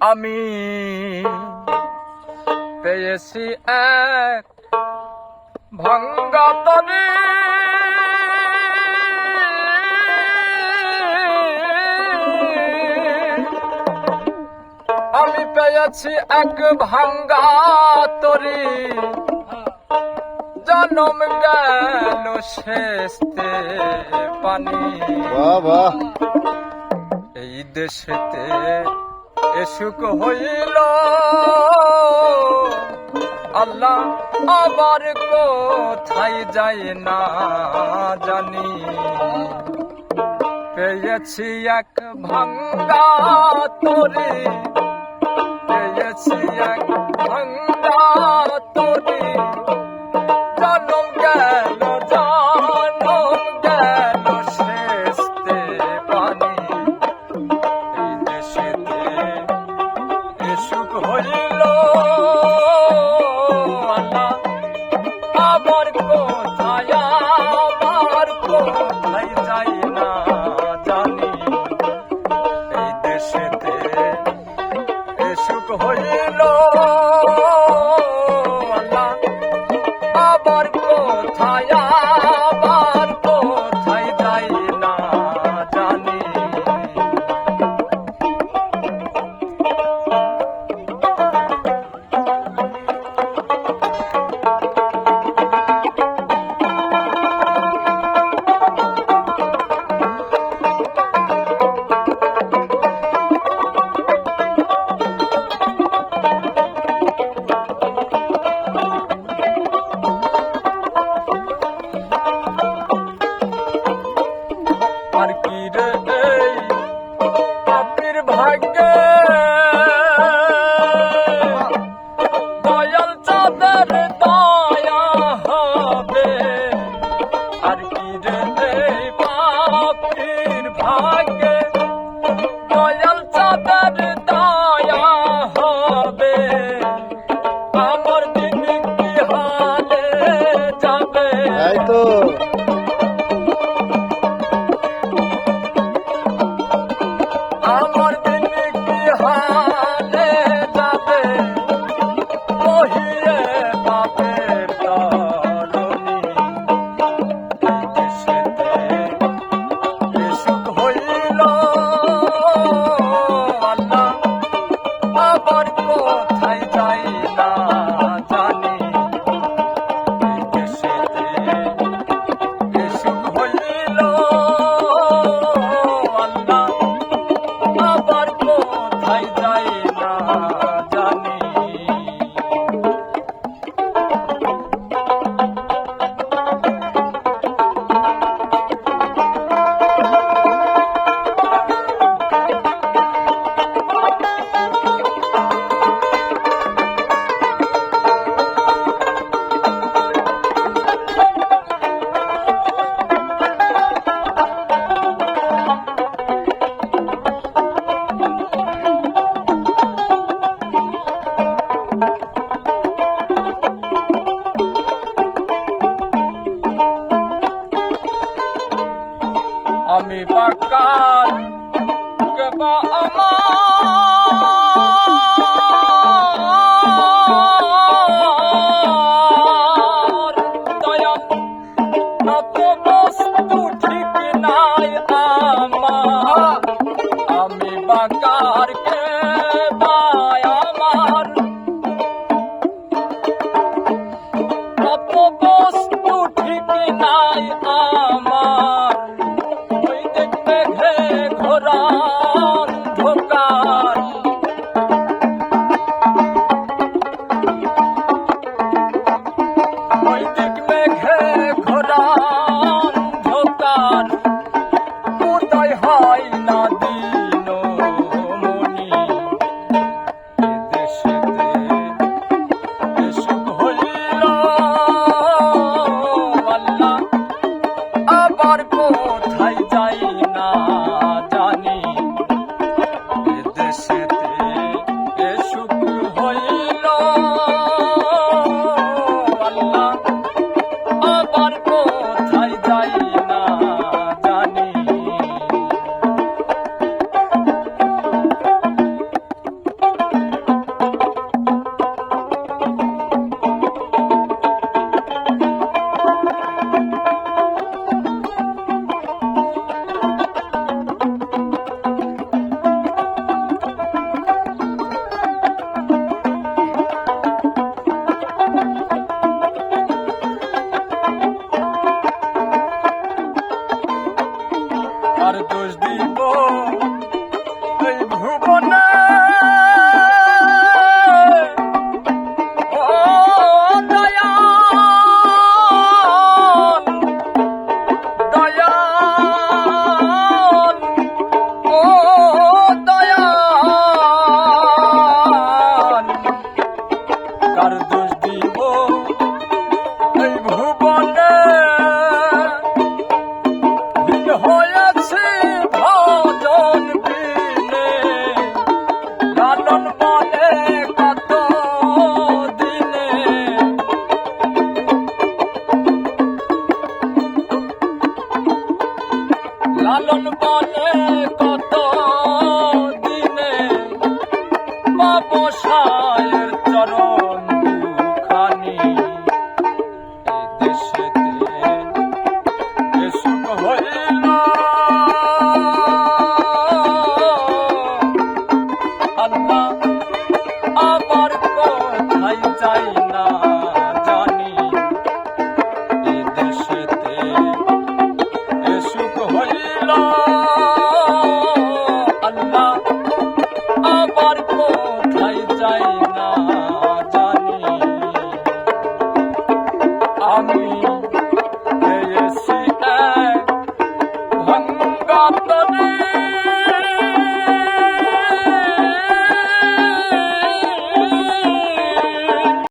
আমি পেয়েছি এক ভঙ্গতনী আমি পেয়েছি এক ভাঙ্গা তরি জনম গেল শেষতে পানি বাবা এই দেশেতে এসুক হইল। আল্লাহ আবার কোথায় যায় না জানি। পেয়েছি এক ভঙ্গা তোরে, পেয়েছি এক ভঙ্গা তোরে। எல்லாருக்கும் Yeah. আকার কে বস্তু ঠিক নাই আমার। ওই দেখবে ঘোরা আবার কোথায় যাই না জানি। দেশেতে এসুখ হইল আল্লাহ। আবার কোথায় আর কত দিনে বাবসায় আমি